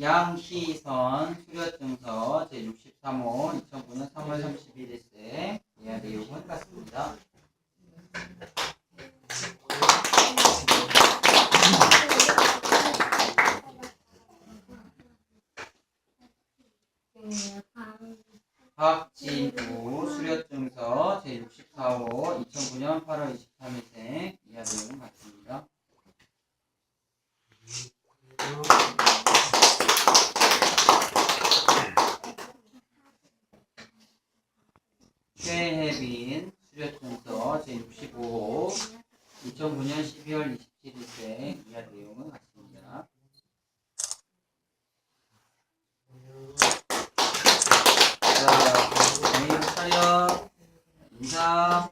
양희선 수료증서 제63호 2009년 3월 31일생 이하 내용은 같습니다. 박진우 수료증서 제64호 2009년 8월 23일생 이하 내용은 같습니다. 최혜빈 수료증서 제65호 2009년 12월 27일생 이하 내용은 같습니다. 자, 메인 차렷 인사